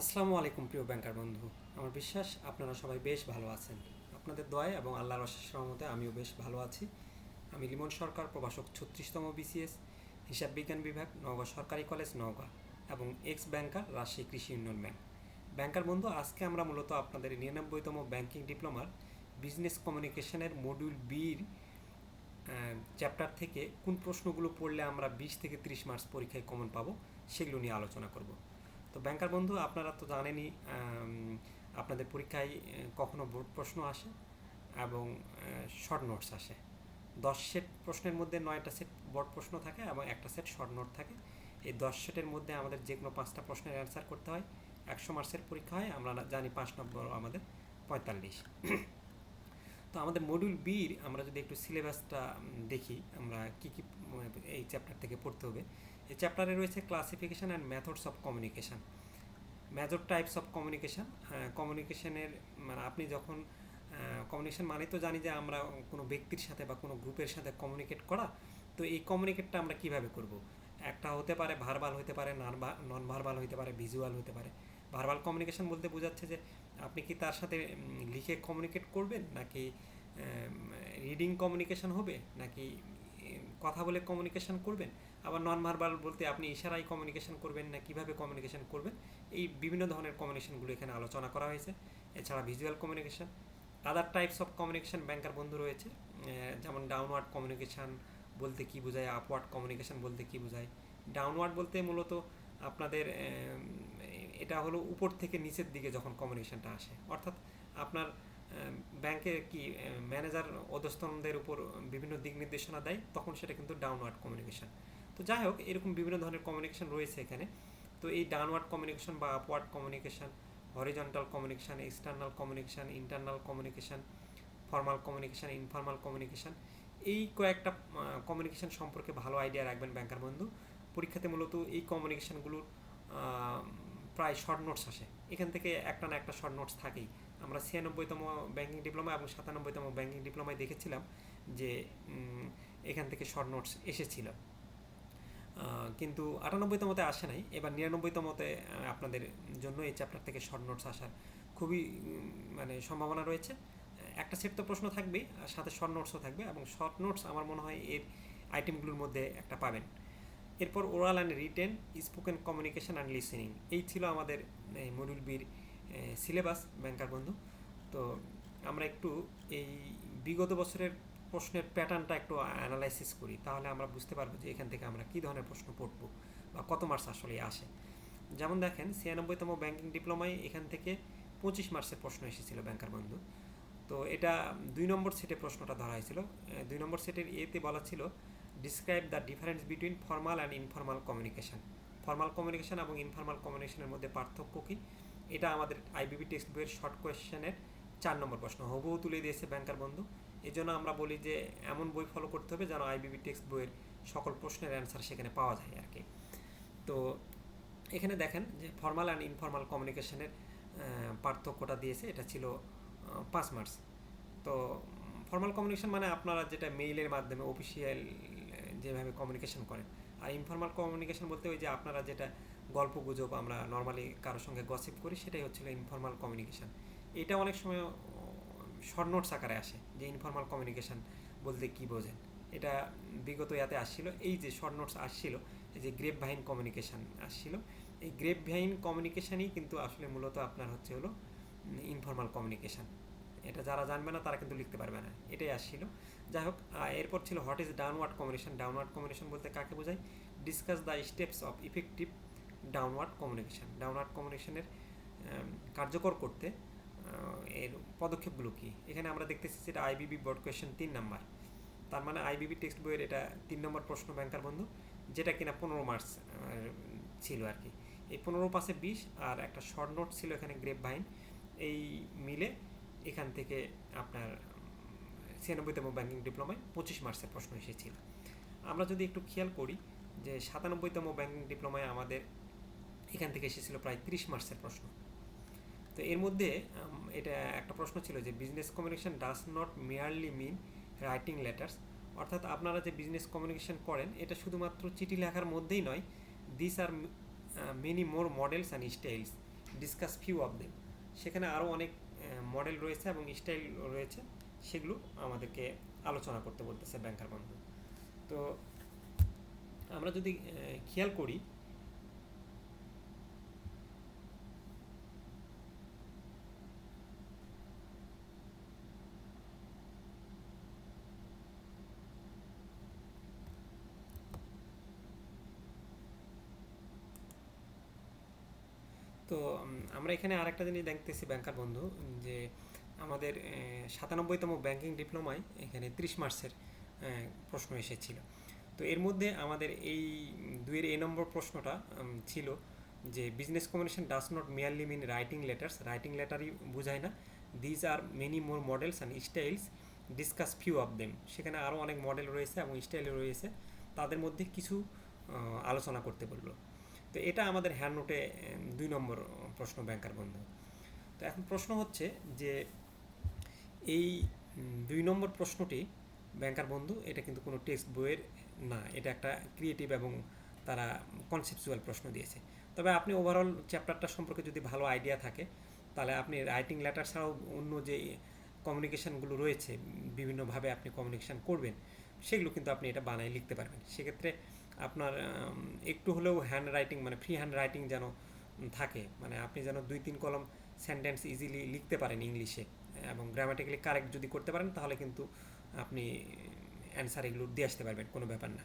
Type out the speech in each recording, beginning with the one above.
আসসালামু আলাইকুম প্রিয় ব্যাংকার বন্ধু। আমার বিশ্বাস আপনারা সবাই বেশ ভালো আছেন। আপনাদের দয় এবং আল্লাহর অশেষ রহমতে আমিও বেশ ভালো আছি। আমি লিমন সরকার, প্রভাষক ছত্রিশতম বিসিএস, হিসাব বিজ্ঞান বিভাগ, নওগাঁ সরকারি কলেজ, নওগাঁ এবং এক্স ব্যাংকার, রাজশাহী কৃষি ইউনিয়ন ব্যাংক। ব্যাংকার বন্ধু, আজকে আমরা মূলত আপনাদের নিরানব্বইতম ব্যাংকিং ডিপ্লোমার বিজনেস কমিউনিকেশনের মডিউল বির চ্যাপ্টার থেকে কোন প্রশ্নগুলো পড়লে আমরা বিশ থেকে ত্রিশ মার্কস পরীক্ষায় কমন পাবো সেগুলো নিয়ে আলোচনা করব। তো ব্যাংকার বন্ধু, আপনারা তো জানেনই আপনাদের পরীক্ষায় কখনো বোর্ড প্রশ্ন আসে এবং শর্ট নোটস আসে। দশ সেট প্রশ্নের মধ্যে নয়টা সেট বোর্ড প্রশ্ন থাকে এবং একটা সেট শর্ট নোট থাকে। এই দশ সেটের মধ্যে আমাদের যে কোনো পাঁচটা প্রশ্নের অ্যান্সার করতে হয়। একশো মার্কসের পরীক্ষা হয়, আমরা জানি পাঁচ নম্বর আমাদের পঁয়তাল্লিশ। তো আমাদের মডিউল বির আমরা যদি একটু সিলেবাসটা দেখি, আমরা কি কি এই চ্যাপ্টার থেকে পড়তে হবে। এই চ্যাপ্টারে রয়েছে classification and methods of communication major types of communication কমিউনিকেশনের মানে আপনি যখন কমিউনিকেশান মানে তো জানি যে আমরা কোনো ব্যক্তির সাথে বা কোনো গ্রুপের সাথে কমিউনিকেট করা। তো এই কমিউনিকেটটা আমরা কীভাবে করব? একটা হতে পারে ভার্বাল হতে পারে নন ভার্বাল হতে পারে ভিজুয়াল হতে পারে। ভার্বাল কমিউনিকেশন বলতে বোঝাচ্ছে যে আপনি কি তার সাথে লিখে কমিউনিকেট করবেন? নাকি রিডিং কমিউনিকেশন হবে? নাকি কথা বলে কমিউনিকেশন করবেন? আবার নন ভার্বাল বলতে আপনি ইশারায় কমিউনিকেশন করবেন না কীভাবে কমিউনিকেশন করবেন? এই বিভিন্ন ধরনের কমিউনিকেশনগুলো এখানে আলোচনা করা হয়েছে। এছাড়া visual communication other types of communication banker বন্ধু রয়েছে। যেমন ডাউনওয়ার্ড কমিউনিকেশন বলতে কি বোঝায় আপওয়ার্ড কমিউনিকেশন বলতে কি বোঝায়। ডাউনওয়ার্ড বলতে মূলত আপনাদের এটা হলো উপর থেকে নিচের দিকে যখন কমিউনিকেশনটা আসে। অর্থাৎ আপনার ব্যাংকে কি ম্যানেজার অধস্তনদের উপর বিভিন্ন দিক নির্দেশনা দেয়, তখন সেটা কিন্তু ডাউনওয়ার্ড কমিউনিকেশন তো যাই হোক, এরকম বিভিন্ন ধরনের কমিউনিকেশন রয়েছে এখানে। তো এই ডাউনওয়ার্ড কমিউনিকেশন বা upward communication horizontal communication external communication internal communication formal communication informal communication এই কয়েকটা কমিউনিকেশন সম্পর্কে ভালো আইডিয়া রাখবেন ব্যাংকার বন্ধু। পরীক্ষাতে মূলত এই কমিউনিকেশনগুলোর প্রায় শর্ট নোটস আসে। এখান থেকে একটা না একটা শর্ট নোটস থাকেই। আমরা ছিয়ানব্বইতম ব্যাংকিং ডিপ্লোমা এবং সাতানব্বইতম ব্যাংকিং ডিপ্লোমায় দেখেছিলাম যে এখান থেকে শর্ট নোটস এসেছিল। কিন্তু আটানব্বইতমতে আসে নাই। এবার নিরানব্বইতমতে আপনাদের জন্য এই চ্যাপ্টার থেকে শর্ট নোটস আসার খুবই মানে সম্ভাবনা রয়েছে। একটা সেট তো প্রশ্ন থাকবেই, আর সাথে শর্ট নোটসও থাকবে এবং শর্ট নোটস আমার মনে হয় এর আইটেমগুলোর মধ্যে একটা পাবেন। এরপর oral and written spoken communication and listening এই ছিল আমাদের মডিউল বির সিলেবাস ব্যাংকার বন্ধু। তো আমরা একটু এই বিগত বছরের প্রশ্নের প্যাটার্নটা একটু অ্যানালাইসিস করি, তাহলে আমরা বুঝতে পারব যে এখান থেকে আমরা কী ধরনের প্রশ্ন পড়ব বা কত মার্কস আসলে আসে। যেমন দেখেন, ছিয়ানব্বইতম ব্যাংকিং ডিপ্লোমায় এখান থেকে পঁচিশ মার্কসের প্রশ্ন এসেছিল ব্যাংকার বন্ধু। তো এটা দুই নম্বর সেটে প্রশ্নটা ধরা হয়েছিল। দুই নম্বর সেটের এতে বলা ছিল describe the difference between formal and informal communication formal communication এবং ইনফর্মাল কমিউনিকেশনের মধ্যে পার্থক্য কী? এটা আমাদের আইবিবি টেক্সট বইয়ের শর্ট কোয়েশ্চেনের চার নম্বর প্রশ্ন। হুবহু তুলে দিয়েছে ব্যাংকার বন্ধু। এই জন্য আমরা বলি যে, এমন বই ফলো করতে হবে যেন আইবিবি টেক্সট বইয়ের সকল প্রশ্নের অ্যান্সার সেখানে পাওয়া যায় আর কি। তো এখানে দেখেন যে ফর্মাল অ্যান্ড ইনফর্মাল কমিউনিকেশনের পার্থক্যটা দিয়েছে। এটা ছিল পাঁচ মার্কস তো ফর্মাল কমিউনিকেশন মানে আপনারা যেটা মেইলের মাধ্যমে অফিসিয়াল যেভাবে কমিউনিকেশন করেন। আর ইনফর্মাল কমিউনিকেশন বলতে ওই যে আপনারা যেটা গল্প গুজব আমরা নর্মালি কারোর সঙ্গে গসিপ করি, সেটাই হচ্ছিল ইনফর্মাল কমিউনিকেশন এটা অনেক সময় শর্ট নোটস আকারে আসে যে ইনফর্মাল কমিউনিকেশন বলতে কী বোঝেন। এটা বিগত ইয়াতে আসছিল। এই যে শর্ট নোটস আসছিল, এই যে গ্রেপ ভাইন কমিউনিকেশন আসছিল, এই গ্রেপ ভাইন কমিউনিকেশনই কিন্তু আসলে মূলত আপনার হচ্ছে হলো ইনফর্মাল কমিউনিকেশন এটা যারা জানবে না তারা কিন্তু লিখতে পারবে না। এটাই আসছিল। যাই হোক এরপর ছিল what is downward communication downward communication বলতে কাকে বোঝায়? Discuss the steps of effective downward communication downward কমিউনিকেশনের কার্যকর করতে এর পদক্ষেপগুলো কী? এখানে আমরা দেখতেছি যেটা আইবিবি বোর্ড কোয়েশ্চেন তিন নাম্বার। তার মানে আইবিবি টেক্সট বইয়ের এটা তিন নম্বর প্রশ্ন ব্যাংকার বন্ধু, যেটা কিনা পনেরো মার্কস ছিল আর কি এই পনেরো পাশে বিশ আর একটা শর্ট নোট ছিল এখানে গ্রেপ ভাইন এই মিলে এখান থেকে আপনার ছিয়ানব্বইতম ব্যাংকিং ডিপ্লোমায় পঁচিশ মার্কসের প্রশ্ন এসেছিল। আমরা যদি একটু খেয়াল করি যে সাতানব্বইতম ব্যাংকিং ডিপ্লোমায় আমাদের এখান থেকে এসেছিল প্রায় তিরিশ মার্কসের প্রশ্ন। তো এর মধ্যে এটা একটা প্রশ্ন ছিল যে business communication does not merely mean writing letters অর্থাৎ আপনারা যে বিজনেস কমিউনিকেশন করেন, এটা শুধুমাত্র চিঠি লেখার মধ্যেই নয় this are many more models and styles discuss few of them সেখানে আরও অনেক মডেল রয়েছে এবং স্টাইল রয়েছে। সেগুলো আমাদেরকে আলোচনা করতে বলতেছে ব্যাংকার বন্ধু। তো আমরা যদি খেয়াল করি, তো আমরা এখানে আরেকটা জিনিস দেখতেছি ব্যাংকার বন্ধু, যে আমাদের সাতানব্বইতম ব্যাংকিং ডিপ্লোমায় এখানে ত্রিশ মার্চের প্রশ্ন এসেছিল। তো এর মধ্যে আমাদের এই দুইয়ের এ নম্বর প্রশ্নটা ছিল যে business communication does not merely mean writing letters writing লেটারই বোঝায় না। These are many more models and styles discuss few of them সেখানে আরও অনেক মডেল রয়েছে এবং স্টাইল রয়েছে। তাদের মধ্যে কিছু আলোচনা করতে বলল। তো এটা আমাদের হ্যান্ড নোটে দুই নম্বর, প্রশ্ন ব্যাংকার বন্ধু। তো এখন প্রশ্ন হচ্ছে যে এই দুই নম্বর প্রশ্নটি, ব্যাংকার বন্ধু, এটা কিন্তু কোনো টেক্সট বইয়ের না, এটা একটা ক্রিয়েটিভ এবং তারা কনসেপচুয়াল প্রশ্ন দিয়েছে। তবে আপনি ওভারঅল চ্যাপ্টারটা সম্পর্কে যদি ভালো আইডিয়া থাকে, তাহলে আপনি রাইটিং লেটার ছাড়াও অন্য যে কমিউনিকেশনগুলো রয়েছে, বিভিন্নভাবে আপনি কমিউনিকেশান করবেন, সেগুলো কিন্তু আপনি এটা বানায় লিখতে পারবেন। সেক্ষেত্রে আপনার একটু হলেও হ্যান্ড রাইটিং মানে ফ্রি হ্যান্ড রাইটিং যেন থাকে মানে আপনি যেন দুই তিন কলম সেন্টেন্স ইজিলি লিখতে পারেন ইংলিশে এবং গ্রামাটিক্যালি কারেক্ট যদি করতে পারেন, তাহলে কিন্তু আপনি অ্যান্সার এগুলো দিয়ে আসতে পারবেন, কোনো ব্যাপার না।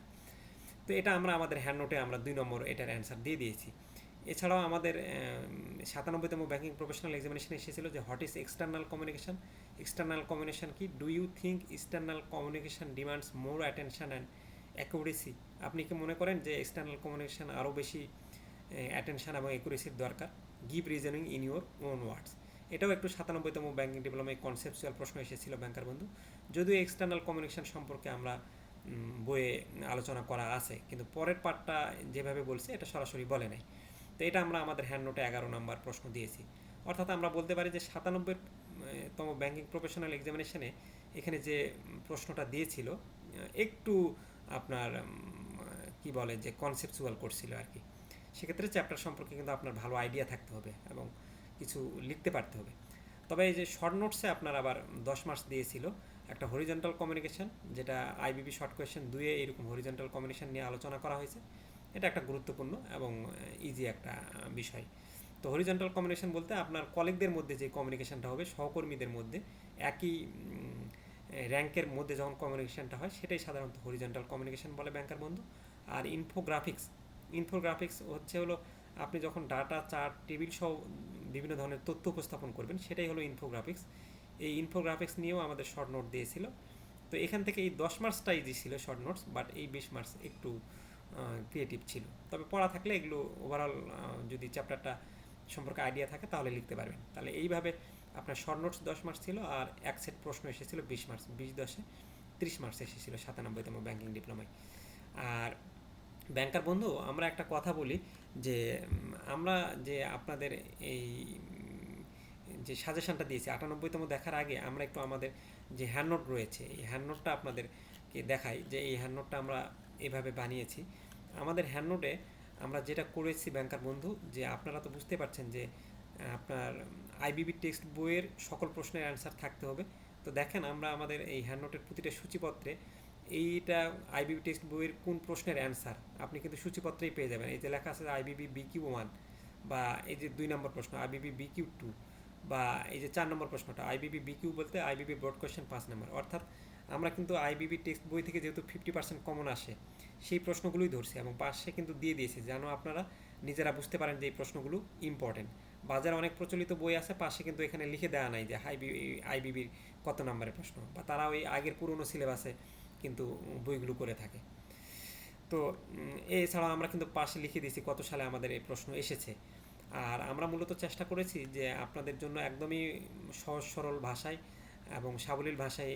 তো এটা আমরা আমাদের হ্যান্ড নোটে আমরা দুই নম্বর এটার অ্যান্সার দিয়ে দিয়েছি। এছাড়াও আমাদের সাতানব্বইতম ব্যাংকিং প্রফেশনাল এক্সামিনেশন এসেছিল যে what is external communication external communication কি? Do you think external communication demands more attention and accuracy আপনি কি মনে করেন যে এক্সটার্নাল কমিউনিকেশন আরও বেশি অ্যাটেনশন এবং অ্যাকুরেসির দরকার? Give reasoning in your own words এটাও একটু সাতানব্বইতম ব্যাংকিং ডিপ্লোমায় কনসেপচুয়াল প্রশ্ন এসেছিল ব্যাংকার বন্ধু। যদিও এক্সটার্নাল কমিউনিকেশন সম্পর্কে আমরা বইয়ে আলোচনা করা আছে, কিন্তু পরের পার্টটা যেভাবে বলছে, এটা সরাসরি বলে নাই। তো এটা আমরা আমাদের হ্যান্ড নোটে এগারো নম্বর প্রশ্ন দিয়েছি। অর্থাৎ আমরা বলতে পারি যে সাতানব্বই তম ব্যাংকিং প্রফেশনাল এক্সামিনেশনে এখানে যে প্রশ্নটা দিয়েছিল একটু আপনার কি বলে যে কনসেপচুয়াল করছিল আর কি। সেক্ষেত্রে চ্যাপ্টার সম্পর্কে কিন্তু আপনার ভালো আইডিয়া থাকতে হবে এবং কিছু লিখতে পারতে হবে। তবে এই যে শর্ট নোটসে আপনার আবার দশ মার্কস দিয়েছিল, একটা হরিজেন্টাল কমিউনিকেশন যেটা আইবিবি শর্ট কোয়েশ্চেন দুয়ে এরকম হরিজেন্টাল কমিউনিকেশন নিয়ে আলোচনা করা হয়েছে, এটা একটা গুরুত্বপূর্ণ এবং ইজি একটা বিষয়। তো হরিজেন্টাল কমিউনিকেশন বলতে আপনার কলিগদের মধ্যে যে কমিউনিকেশনটা হবে, সহকর্মীদের মধ্যে একই র্যাঙ্কের মধ্যে যখন কমিউনিকেশনটা হয়, সেটাই সাধারণত হরিজেন্টাল কমিউনিকেশন বলে ব্যাংকার বন্ধু। আর ইনফোগ্রাফিক্স ইনফোগ্রাফিক্স হচ্ছে হলো আপনি যখন ডাটা চার্ট টেবিল সহ বিভিন্ন ধরনের তথ্য উপস্থাপন করবেন, সেটাই হলো ইনফোগ্রাফিক্স এই ইনফোগ্রাফিক্স নিয়েও আমাদের শর্ট নোট দিয়েছিল। তো এখান থেকে এই দশ মার্কসটা ইজি ছিল শর্ট নোটস বাট এই বিশ মার্কস একটু ক্রিয়েটিভ ছিল। তবে পড়া থাকলে এগুলো ওভারঅল যদি চ্যাপ্টারটা সম্পর্কে আইডিয়া থাকে তাহলে লিখতে পারবেন। তাহলে এইভাবে আপনার শর্ট নোটস দশ মার্কস ছিল আর এক সেট প্রশ্ন এসেছিল বিশ মার্কস বিশ দশে ত্রিশ মার্কস এসেছিল সাতানব্বইতম ব্যাঙ্কিং ডিপ্লোমায় আর ব্যাংকার বন্ধু, আমরা একটা কথা বলি যে, আমরা যে আপনাদের এই, যে সাজেশনটা দিয়েছি, আটানব্বইতম দেখার আগে আমরা একটু আমাদের যে হ্যান্ড নোট রয়েছে, এই হ্যান্ড নোটটা আপনাদেরকে দেখাই যে, এই হ্যান্ড নোটটা আমরা এভাবে বানিয়েছি। আমাদের হ্যান্ড নোটে আমরা যেটা করেছি ব্যাংকার বন্ধু, যে আপনারা তো বুঝতে পারছেন যে, আপনার আইবিবি টেক্সট বইয়ের সকল প্রশ্নের অ্যান্সার থাকতে হবে। তো দেখেন, আমরা আমাদের এই হ্যান্ড নোটের প্রতিটা সূচিপত্রে এইটা আইবিবি টেক্সট বইয়ের কোন প্রশ্নের অ্যান্সার? আপনি কিন্তু সূচিপত্রেই পেয়ে যাবেন। এই যে লেখা আছে আইবিবি বি কিউ ওয়ান বা এই যে দুই নম্বর প্রশ্ন আইবিবি বি কিউ টু বা এই যে চার নম্বর প্রশ্নটা আইবিবি বি কিউ বলতে আইবিবি ব্রড কোয়েশ্চেন পাঁচ নম্বর। অর্থাৎ আমরা কিন্তু আইবিবি টেক্সট বই থেকে যেহেতু ফিফটি পার্সেন্ট কমন আসে, সেই প্রশ্নগুলোই ধরছি এবং পাশে কিন্তু দিয়ে দিয়েছি যেন আপনারা নিজেরা বুঝতে পারেন যে এই প্রশ্নগুলো ইম্পর্টেন্ট বাজারে অনেক প্রচলিত বই আছে, পাশে কিন্তু এখানে লিখে দেওয়া নাই যে হাইবি আইবিবির কত নম্বরের প্রশ্ন বা তারা ওই আগের পুরনো সিলেবাসে কিন্তু বইগুলো করে থাকে। তো উম, এছাড়াও আমরা কিন্তু পাশে লিখে দিয়েছি কত সালে আমাদের এই প্রশ্ন এসেছে। আর আমরা মূলত চেষ্টা করেছি যে আপনাদের জন্য একদমই সহজ সরল ভাষায় এবং সাবলীল ভাষায়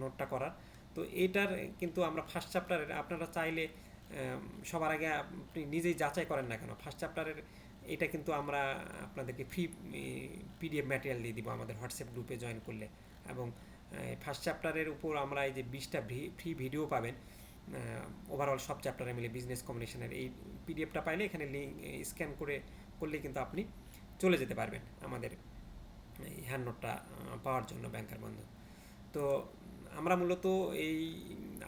নোটটা করার। তো এইটার কিন্তু আমরা ফার্স্ট চ্যাপ্টারের আপনারা চাইলে সবার আগে আপনি নিজেই যাচাই করেন না কেন। ফার্স্ট চ্যাপ্টারের এটা কিন্তু আমরা আপনাদেরকে ফ্রি পিডিএফ ম্যাটেরিয়াল দিয়ে দিব আমাদের হোয়াটসঅ্যাপ গ্রুপে জয়েন করলে। এবং ফার্স্ট চ্যাপ্টারের উপর আমরা এই যে বিশটা ফ্রি ভিডিও পাবেন ওভারঅল সব চ্যাপ্টারে মিলে বিজনেস কম্বিনেশনের এই পিডিএফটা পাইলে এখানে লিঙ্ক স্ক্যান করে করলে কিন্তু আপনি চলে যেতে পারবেন আমাদের এই হ্যান্ড নোটটা পাওয়ার জন্য ব্যাংকার বন্ধু। তো আমরা মূলত এই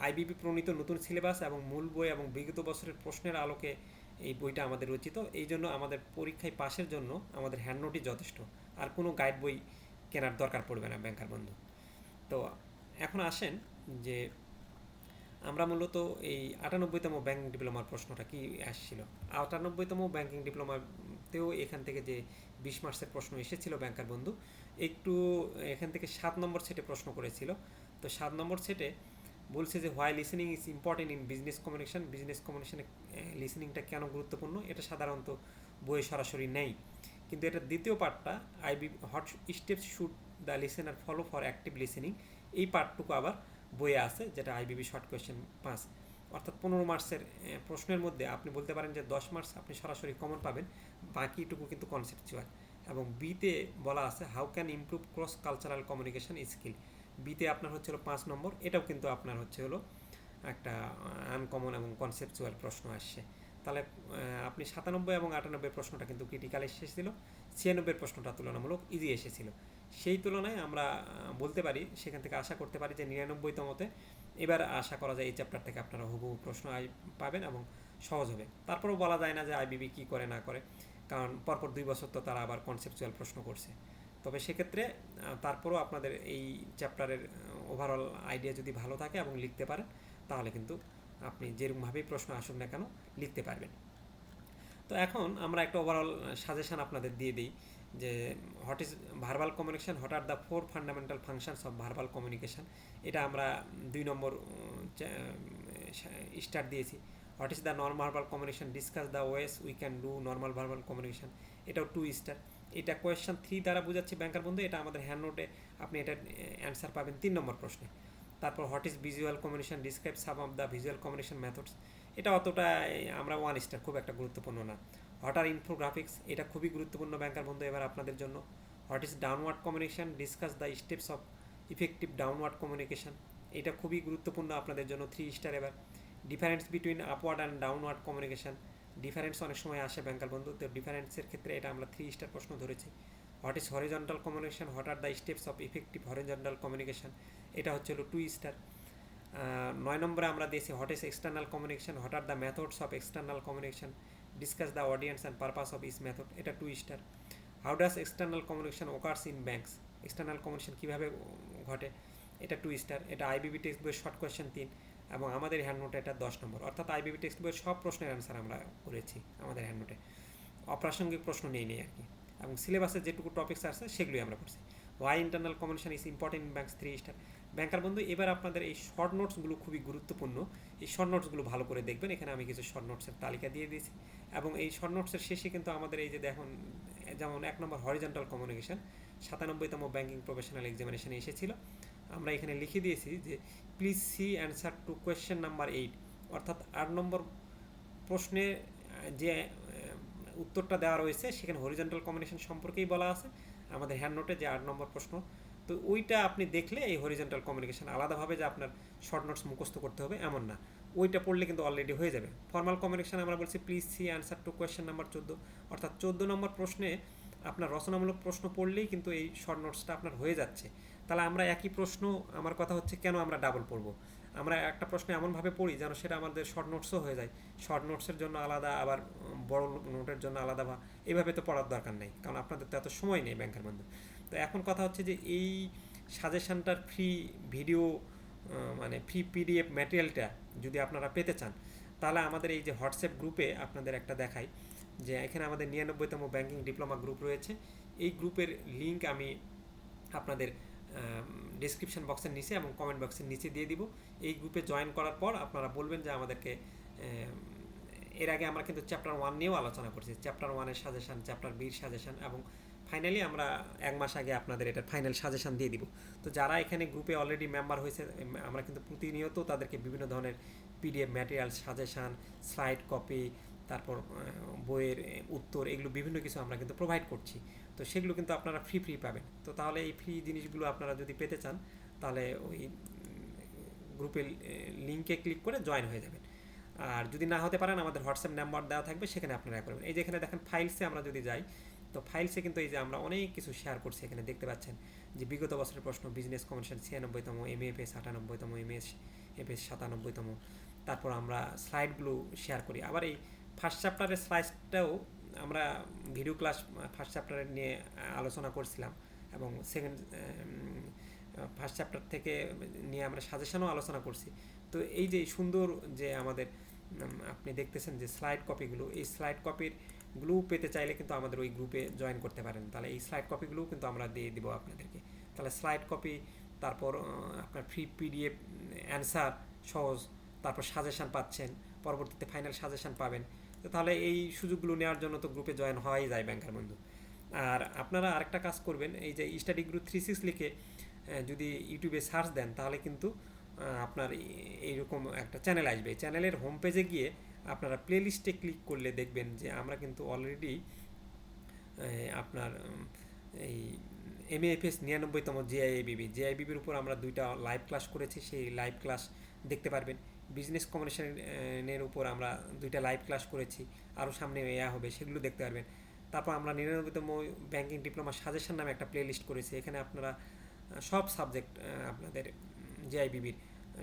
আইবিবি প্রণীত নতুন সিলেবাস এবং মূল বই এবং বিগত বছরের প্রশ্নের আলোকে এই বইটা আমাদের রচিত। এই জন্য আমাদের পরীক্ষায় পাশের জন্য আমাদের হ্যান্ড নোটই যথেষ্ট। আর কোনো গাইড বই কেনার দরকার পড়বে না ব্যাংকার বন্ধু। তো এখন আসেন যে আমরা মূলত এই আটানব্বইতম ব্যাংকিং ডিপ্লোমার প্রশ্নটা কি আসছিল? আটানব্বইতম ব্যাংকিং ডিপ্লোমাতেও এখান থেকে যে বিশ মার্চের প্রশ্ন এসেছিল ব্যাংকার বন্ধু, একটু এখান থেকে সাত নম্বর সেটে প্রশ্ন করেছিল। তো সাত নম্বর সেটে বলছে যে why listening is important in business communication business কমিউনিকেশনে লিসেনিংটা কেন গুরুত্বপূর্ণ? এটা সাধারণত বইয়ে সরাসরি নেই। কিন্তু এটা দ্বিতীয় পার্টটা I B what steps should the listener follow for active listening এই পার্টটুকু আবার বইয়ে আছে, যেটা আইবিবি শর্ট কোয়েশ্চেন পাঁচ। অর্থাৎ পনেরো মার্কসের প্রশ্নের মধ্যে আপনি বলতে পারেন যে দশ মার্কস আপনি সরাসরি কমন পাবেন, বাকিটুকু কিন্তু কনসেপচুয়াল এবং বিতে বলা আছে how can improve cross cultural communication skill বিতে আপনার হচ্ছে হলো পাঁচ নম্বর, এটাও কিন্তু আপনার হচ্ছে হলো একটা আনকমন এবং কনসেপচুয়াল প্রশ্ন আসছে। তাহলে আপনি সাতানব্বই এবং আটানব্বই প্রশ্নটা কিন্তু ক্রিটিক্যাল এসেছিল, ছিয়ানব্বই প্রশ্নটা তুলনামূলক ইজি এসেছিল। সেই তুলনায় আমরা বলতে পারি, সেখান থেকে আশা করতে পারি যে নিরানব্বইতমতে এবার আশা করা যায় এই চ্যাপ্টার থেকে আপনারা হুবহু প্রশ্ন পাবেন এবং সহজ হবে। তারপরেও বলা যায় না যে আইবিবি কী করে, না করে, কারণ পরপর দুই বছর তো তারা আবার কনসেপচুয়াল প্রশ্ন করছে। তবে সেক্ষেত্রে তারপরেও আপনাদের এই চ্যাপ্টারের ওভারঅল আইডিয়া যদি ভালো থাকে এবং লিখতে পারেন, তাহলে কিন্তু আপনি যেরকমভাবেই প্রশ্ন আসুন না কেন, লিখতে পারবেন। তো এখন আমরা একটা ওভারঅল সাজেশান আপনাদের দিয়ে দিই। যে what is verbal communication what are the four fundamental functions of verbal communication এটা আমরা দুই নম্বর স্টার্ট দিয়েছি। What is the normal verbal communication discuss the ways we can do normal verbal communication এটাও two star এটা question three দ্বারা বোঝাচ্ছি ব্যাংকার বন্ধু। এটা আমাদের হ্যান্ড নোটে আপনি এটার অ্যান্সার পাবেন তিন নম্বর প্রশ্নে। তারপর what is visual communication describe some of the visual communication methods এটা অতটা আমরা ওয়ান স্টার খুব একটা গুরুত্বপূর্ণ না। হোয়াট আর ইনফোগ্রাফিক্স এটা খুবই গুরুত্বপূর্ণ ব্যাংকার বন্ধু, এবার আপনাদের জন্য। What is downward communication discuss the steps of effective downward communication এটা খুবই গুরুত্বপূর্ণ আপনাদের জন্য থ্রি স্টার এবার। Difference between upward and downward communication difference অনেক সময় আসে ব্যাংকার বন্ধু, তো ডিফারেন্সের ক্ষেত্রে এটা আমরা থ্রি স্টার প্রশ্ন ধরেছি। What is horizontal communication what are the steps of effective horizontal communication এটা হচ্ছে হলো টু স্টার নয় নম্বরে আমরা দিয়েছি what is external communication what are the methods of external communication discuss the audience and purpose of this method এটা two star how does external communication occurs in banks external communication কীভাবে ঘটে? এটা two star এটা IBB text বইয়ের short question তিন এবং আমাদের hand নোটে এটা দশ নম্বর। অর্থাৎ আইবিবি টেক্সট বইয়ের সব প্রশ্নের অ্যান্সার আমরা করেছি আমাদের হ্যান্ড নোটে অপ্রাসঙ্গিক প্রশ্ন নেই নেই আর কি। এবং সিলেবাসে যেটুকু টপিক্স আছে সেগুলোই আমরা পড়ছি। Why internal communication is important in banks three star banker বন্ধু, এবার আপনাদের এই শর্ট নোটসগুলো খুবই গুরুত্বপূর্ণ। এই শর্ট নোটসগুলো ভালো করে দেখবেন। এখানে আমি কিছু শর্ট নোটসের তালিকা দিয়ে দিয়েছি। এবং এই শর্ট নোটসের শেষে কিন্তু আমাদের এই যে দেখুন, যেমন এক নম্বর হরিজেন্টাল কমিউনিকেশন সাতানব্বইতম ব্যাঙ্কিং প্রফেশনাল এক্সামিনেশনে এসেছিল। আমরা এখানে লিখে দিয়েছি যে please see answer to question number eight অর্থাৎ আট নম্বর প্রশ্নে যে উত্তরটা দেওয়া রয়েছে, সেখানে হরিজেন্টাল কমিউনিকেশন সম্পর্কেই বলা আছে। আমাদের হ্যান্ড নোটে যে আট নম্বর প্রশ্ন তো ওইটা আপনি দেখলে এই হরিজেন্টাল কমিউনিকেশন আলাদাভাবে যে আপনার শর্ট নোটস মুখস্থ করতে হবে, এমন না। ওইটা পড়লে কিন্তু অলরেডি হয়ে যাবে। ফর্মাল কমিউনিকেশন আমরা বলছি please see answer to question number চোদ্দ। অর্থাৎ চোদ্দ নম্বর প্রশ্নে আপনার রচনামূলক প্রশ্ন পড়লেই কিন্তু এই শর্ট নোটসটা আপনার হয়ে যাচ্ছে। তাহলে আমরা একই প্রশ্ন, আমার কথা হচ্ছে কেন আমরা ডাবল পড়ব? আমরা একটা প্রশ্ন এমনভাবে পড়ি যেন সেটা আমাদের শর্ট নোটসও হয়ে যায়। শর্ট নোটসের জন্য আলাদা, আবার বড় নোটের জন্য আলাদা বা এভাবে তো পড়ার দরকার নেই। কারণ আপনাদের তো এত সময় নেই ব্যাংকের মধ্যে। তো এখন কথা হচ্ছে যে এই সাজেশানটার ফ্রি ভিডিও মানে ফ্রি পিডিএফ ম্যাটেরিয়ালটা যদি আপনারা পেতে চান, তাহলে আমাদের এই যে হোয়াটসঅ্যাপ গ্রুপে আপনাদের একটা দেখাই যে এখানে আমাদের নিরানব্বইতম ব্যাংকিং ডিপ্লোমা গ্রুপ রয়েছে। এই গ্রুপের লিঙ্ক আমি আপনাদের ডিসক্রিপশন বক্সের নিচে এবং কমেন্ট বক্সের নিচে দিয়ে দিব। এই গ্রুপে জয়েন করার পর আপনারা বলবেন যে আমাদেরকে এর আগে আমরা কিন্তু চ্যাপ্টার ওয়ান নিয়েও আলোচনা করছি। চ্যাপ্টার ওয়ানের সাজেশান চ্যাপ্টার বির সাজেশান এবং ফাইনালি আমরা এক মাস আগে আপনাদের এটা ফাইনাল সাজেশান দিয়ে দিব। তো যারা এখানে গ্রুপে অলরেডি মেম্বার হয়েছে আমরা কিন্তু প্রতিনিয়ত তাদেরকে বিভিন্ন ধরনের PDF material suggestion slide copy তারপর বইয়ের উত্তর এগুলো বিভিন্ন কিছু আমরা কিন্তু প্রোভাইড করছি। তো সেগুলো কিন্তু আপনারা ফ্রি ফ্রি পাবেন। তো তাহলে এই ফ্রি জিনিসগুলো আপনারা যদি পেতে চান, তাহলে ওই গ্রুপের লিঙ্কে ক্লিক করে জয়েন হয়ে যাবেন। আর যদি না হতে পারেন, আমাদের হোয়াটসঅ্যাপ নাম্বার দেওয়া থাকবে, সেখানে আপনারা করবেন এই যেখানে দেখেন ফাইলসে আমরা যদি যাই তো ফাইলসে কিন্তু এই যে আমরা অনেক কিছু শেয়ার করছি এখানে, দেখতে পাচ্ছেন? যে বিগত বছরের প্রশ্ন বিজনেস কমিশন ছিয়ানব্বইতম এম এফ এস আটানব্বইতম এম এস এফ এস সাতানব্বইতম। তারপর আমরা স্লাইডগুলো শেয়ার করি। আবার এই ফার্স্ট চ্যাপ্টারের স্লাইডটাও আমরা ভিডিও ক্লাস ফার্স্ট চ্যাপ্টারের নিয়ে আলোচনা করছিলাম এবং সেকেন্ড ফার্স্ট চ্যাপ্টার থেকে নিয়ে আমরা সাজেশনও আলোচনা করছি। তো এই যে সুন্দর যে আমাদের আপনি দেখতেছেন যে স্লাইড কপিগুলো এই স্লাইড কপির গ্লু পেতে চাইলে কিন্তু আমাদের ওই গ্রুপে জয়েন করতে পারেন। তাহলে এই স্লাইড কপিগুলোও কিন্তু আমরা দিয়ে দিব আপনাদেরকে। তাহলে স্লাইড কপি তারপর আপনার ফ্রি পিডিএফ অ্যান্সার সহজ, তারপর সাজেশান পাচ্ছেন, পরবর্তীতে ফাইনাল সাজেশান পাবেন। তো তাহলে এই সুযোগগুলো নেওয়ার জন্য তো গ্রুপে জয়েন হওয়াই যায় ব্যাংকার বন্ধু। আর আপনারা আরেকটা কাজ করবেন, এই যে স্টাডি গ্রুপ থ্রি সিক্স লিখে যদি ইউটিউবে সার্চ দেন, তাহলে কিন্তু আপনার এইরকম একটা চ্যানেল আসবে। চ্যানেলের হোম পেজে গিয়ে আপনারা প্লে লিস্টে ক্লিক করলে দেখবেন যে আমরা কিন্তু অলরেডি আপনার এই এম এফএস নিরানব্বইতম জেআইবিবি জেআইবিবির উপর আমরা দুইটা লাইভ ক্লাস করেছি, সেই লাইভ ক্লাস দেখতে পারবেন। বিজনেস কমিউনিকেশনের উপর আমরা দুইটা লাইভ ক্লাস করেছি আরও সামনে এয়া হবে, সেগুলো দেখতে পারবেন। তারপর আমরা নিরানব্বইতম ব্যাংকিং ডিপ্লোমা সাজেশন নামে একটা প্লে লিস্ট করেছি, এখানে আপনারা সব সাবজেক্ট আপনাদের জেআইবিবির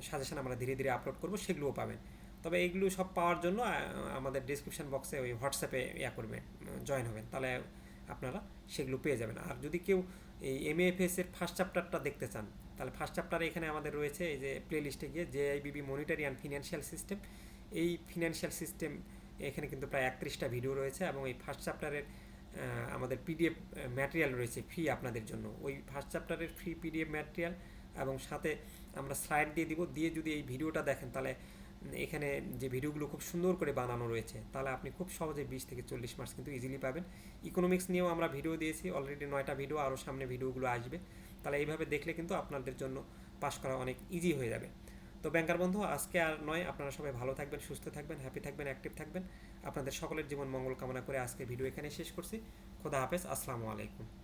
সাজেশন আমরা ধীরে ধীরে আপলোড করব, সেগুলোও পাবেন। তবে এইগুলো সব পাওয়ার জন্য আমাদের ডিসক্রিপশান বক্সে ওই হোয়াটসঅ্যাপে ইয়া করবেন জয়েন হবেন। তাহলে আপনারা সেগুলো পেয়ে যাবেন। আর যদি কেউ এই এম এর ফার্স্ট চ্যাপ্টারটা দেখতে চান, তাহলে ফার্স্ট চ্যাপ্টারে এখানে আমাদের রয়েছে এই যে প্লে লিস্টে গিয়ে JIBB monetary and financial system এই ফিনান্সিয়াল সিস্টেম এখানে কিন্তু প্রায় একত্রিশটা ভিডিও রয়েছে এবং এই ফার্স্ট চ্যাপ্টারের আমাদের পিডিএফ ম্যাটেরিয়াল রয়েছে ফ্রি আপনাদের জন্য। ওই ফার্স্ট চ্যাপ্টারের ফ্রি পিডিএফ ম্যাটেরিয়াল এবং সাথে আমরা স্লাইড দিয়ে দিব। দিয়ে যদি এই ভিডিওটা দেখেন, তাহলে এখানে যে ভিডিওগুলো খুব সুন্দর করে বানানো রয়েছে, তাহলে আপনি খুব সহজে বিশ থেকে চল্লিশ মার্কস কিন্তু ইজিলি পাবেন। ইকোনমিক্স নিয়েও আমরা ভিডিও দিয়েছি অলরেডি নয়টা ভিডিও আরও সামনে ভিডিওগুলো আসবে। তাহলে এইভাবে দেখলে কিন্তু আপনাদের জন্য পাশ করা অনেক ইজি হয়ে যাবে। তো ব্যাংকার বন্ধু, আজকে আর নয়, আপনারা সবাই ভালো থাকবেন, সুস্থ থাকবেন হ্যাপি থাকবেন অ্যাক্টিভ থাকবেন। আপনাদের সকলের জীবন মঙ্গল কামনা করে আজকে ভিডিও এখানে শেষ করছি। খোদা হাফেজ, আসসালামু আলাইকুম।